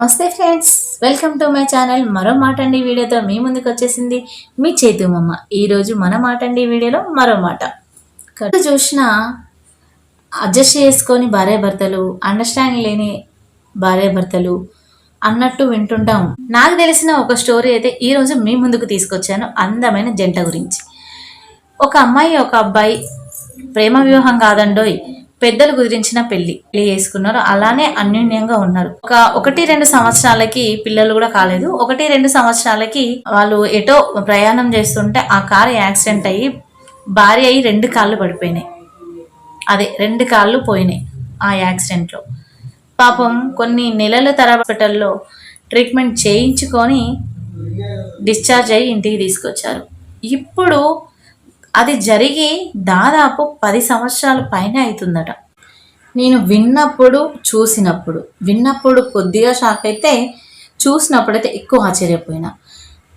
నమస్తే friends welcome to my channel. మరో మాటండి వీడియోతో మీ ముందుకు వచ్చేసింది మీ చేతుమమ్మ ఈరోజు మన మాటండి వీడియోలో మరో మాట. కట్టు చూసిన అడ్జస్ట్ చేసుకొని భార్యాభర్తలు అండర్స్టాండింగ్ లేని భార్యాభర్తలు అన్నట్టు వింటుంటాం. నాకు తెలిసిన ఒక స్టోరీ అయితే ఈరోజు మీ ముందుకు తీసుకొచ్చాను అందమైన జంట గురించి. ఒక అమ్మాయి ఒక అబ్బాయి ప్రేమ వ్యూహం కాదండోయ్. పెద్దలు కుదిరించిన పెళ్ళి పెళ్ళి చేసుకున్నారు అలానే అన్యోన్యంగా ఉన్నారు. ఒక ఒకటి రెండు సంవత్సరాలకి పిల్లలు కూడా కాలేదు. ఒకటి రెండు సంవత్సరాలకి వాళ్ళు ఎటో ప్రయాణం చేస్తుంటే ఆ కారు యాక్సిడెంట్ అయ్యి భార్య అయ్యి రెండు కాళ్ళు పడిపోయినాయి. అదే రెండు కాళ్ళు పోయినాయి ఆ యాక్సిడెంట్లో. పాపం కొన్ని నెలల తరబటల్లో ట్రీట్మెంట్ చేయించుకొని డిశ్చార్జ్ అయ్యి ఇంటికి తీసుకొచ్చారు. ఇప్పుడు అది జరిగి దాదాపు పది సంవత్సరాల పైన అవుతుందట నేను విన్నప్పుడు చూసినప్పుడు విన్నప్పుడు కొద్దిగా షాక్ అయితే చూసినప్పుడైతే ఎక్కువ ఆశ్చర్యపోయినా.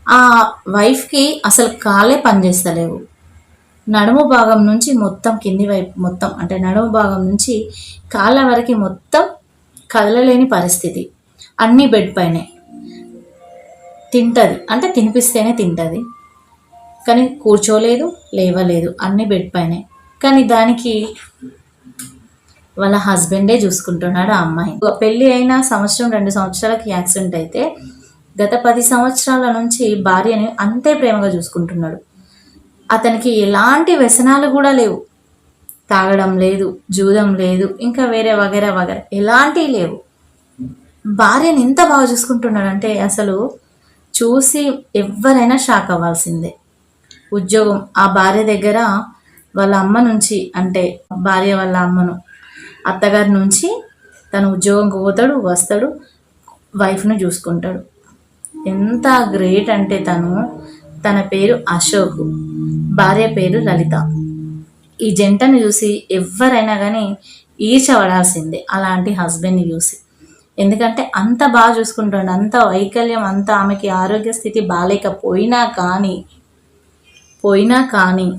ఆ వైఫ్కి అసలు కాలే పనిచేస్తలేవు. నడుము భాగం నుంచి మొత్తం కింది వైపు మొత్తం అంటే నడుము భాగం నుంచి కాళ్ళ వరకు మొత్తం కదలలేని పరిస్థితి. అన్నీ బెడ్ పైనే. తింటుంది. అంటే తినిపిస్తేనే తింటుంది. కానీ కూర్చోలేదు లేవలేదు అన్నీ బెడ్ పైనే. కానీ దానికి వాళ్ళ హస్బెండే చూసుకుంటున్నాడు ఆ అమ్మాయి. పెళ్ళి అయిన సంవత్సరం రెండు సంవత్సరాలకి యాక్సిడెంట్ అయితే గత పది సంవత్సరాల నుంచి భార్యని అంతే ప్రేమగా చూసుకుంటున్నాడు. అతనికి ఎలాంటి వ్యసనాలు కూడా లేవు. తాగడం లేదు జూదం లేదు ఇంకా వేరే వగేరా వగేరా ఎలాంటివి లేవు. భార్యని ఎంత బాగా చూసుకుంటున్నాడంటే అసలు చూసి ఎవరైనా షాక్ అవ్వాల్సిందే. ఉద్యోగం ఆ భార్య దగ్గర వాళ్ళ అమ్మ నుంచి అంటే భార్య వాళ్ళ అమ్మను అత్తగారి నుంచి తను ఉద్యోగంకి పోతాడు వస్తాడు వైఫ్ను చూసుకుంటాడు. ఎంత గ్రేట్ అంటే తను తన పేరు అశోక్ భార్య పేరు లలిత. ఈ జంటను చూసి ఎవరైనా కానీ ఈర్చబడాల్సిందే అలాంటి హస్బెండ్ని చూసి. ఎందుకంటే అంత బాగా చూసుకుంటాడు అంత వైకల్యం అంత ఆమెకి ఆరోగ్య స్థితి బాగాలేకపోయినా కానీ పోయినా కానీ.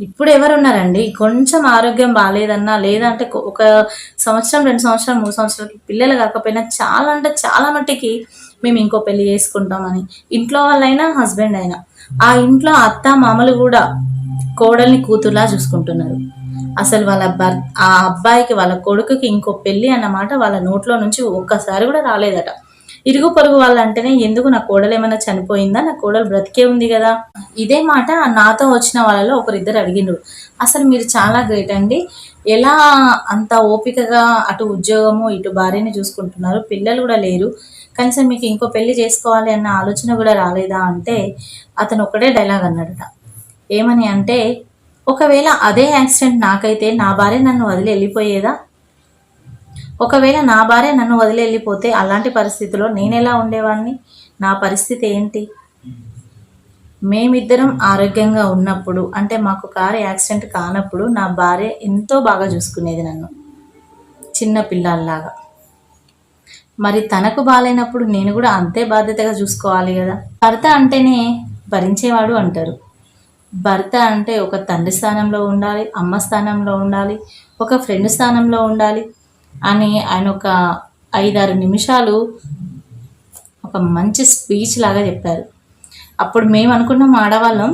ఇప్పుడు ఎవరున్నారండి? కొంచెం ఆరోగ్యం బాగాలేదన్నా లేదంటే ఒక సంవత్సరం రెండు సంవత్సరాలు మూడు సంవత్సరాలకి పిల్లలు కాకపోయినా చాలా అంటే చాలా మట్టికి మేము ఇంకో పెళ్ళి చేసుకుంటామని. ఇంట్లో వాళ్ళైనా హస్బెండ్ అయినా. ఆ ఇంట్లో అత్త మామలు కూడా కోడల్ని కూతురులా చూసుకుంటున్నారు. అసలు వాళ్ళ భర్ ఆ అబ్బాయికి వాళ్ళ కొడుకుకి ఇంకో పెళ్ళి అన్నమాట వాళ్ళ నోట్లో నుంచి ఒక్కసారి కూడా రాలేదట. ఇరుగు పొరుగు వాళ్ళు అంటేనే ఎందుకు నా కోడలు ఏమైనా చనిపోయిందా? నా కోడలు బ్రతికే ఉంది కదా? ఇదే మాట నాతో వచ్చిన వాళ్ళలో ఒకరిద్దరు అడిగిండ్రు అసలు మీరు చాలా గ్రేట్ అండి. ఎలా అంత ఓపికగా అటు ఉద్యోగము ఇటు భార్యని చూసుకుంటున్నారు? పిల్లలు కూడా లేరు. కనీసం మీకు ఇంకో పెళ్ళి చేసుకోవాలి అన్న ఆలోచన కూడా రాలేదా? అంటే అతను ఒకటే డైలాగ్ అన్నాడట. ఏమని అంటే ఒకవేళ అదే యాక్సిడెంట్ నాకైతే నా భార్య నన్ను వదిలి వెళ్ళిపోయేదా? ఒకవేళ నా భార్య నన్ను వదిలి వెళ్ళిపోతే అలాంటి పరిస్థితిలో నేను ఎలా ఉండేవాడిని నా పరిస్థితి ఏంటి? మేమిద్దరం ఆరోగ్యంగా ఉన్నప్పుడు అంటే మాకు కారు యాక్సిడెంట్ కానప్పుడు నా భార్య ఎంతో బాగా చూసుకునేది నన్ను. చిన్న పిల్లల్లాగా. మరి తనకు బాగాలేనప్పుడు నేను కూడా అంతే బాధ్యతగా చూసుకోవాలి కదా? భర్త అంటేనే భరించేవాడు అంటారు. భర్త అంటే ఒక తండ్రి స్థానంలో ఉండాలి అమ్మ స్థానంలో ఉండాలి ఒక ఫ్రెండ్ స్థానంలో ఉండాలి అని ఆయన ఒక ఐదారు నిమిషాలు ఒక మంచి స్పీచ్ లాగా చెప్పారు. అప్పుడు మేము అనుకున్నాం ఆడవాళ్ళం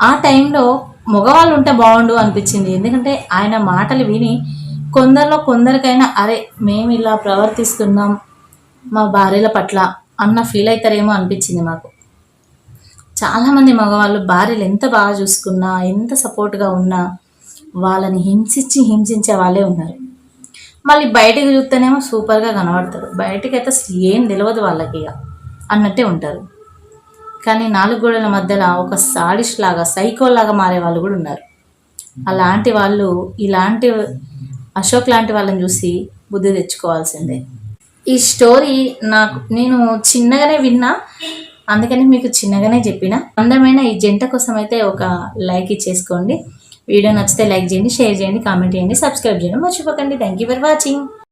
ఆ టైంలో మగవాళ్ళు ఉంటే బాగుండు అనిపించింది. ఎందుకంటే ఆయన మాటలు విని కొందరిలో కొందరికైనా అరే మేము ఇలా ప్రవర్తిస్తున్నాం మా భార్యల పట్ల అన్న ఫీల్ అవుతారేమో అనిపించింది మాకు. చాలామంది మగవాళ్ళు భార్యలు ఎంత బాగా చూసుకున్నా ఎంత సపోర్ట్గా ఉన్నా వాళ్ళని హింసించి హింసించే వాళ్ళే ఉన్నారు. మళ్ళీ బయటకు చూస్తేనేమో సూపర్గా కనబడతారు. బయటకి అయితే అసలు ఏం తెలియదు వాళ్ళకి ఇక. అన్నట్టే ఉంటారు. కానీ నాలుగు గోడల మధ్యలో ఒక సాడిష్ లాగా సైకో లాగా మారే వాళ్ళు కూడా ఉన్నారు. అలాంటి వాళ్ళు ఇలాంటి అశోక్ లాంటి వాళ్ళని చూసి బుద్ధి తెచ్చుకోవాల్సిందే. ఈ స్టోరీ నాకు నేను చిన్నగానే విన్నా. అందుకని మీకు చిన్నగానే చెప్పిన. అందమైన ఈ జంట కోసం అయితే ఒక లైక్ ఇచ్చేసుకోండి. వీడియో నచ్చితే లైక్ చేయండి షేర్ చేయండి కామెంట్ చేయండి సబ్స్క్రైబ్ చేయండి మర్చిపోకండి. Thank you for watching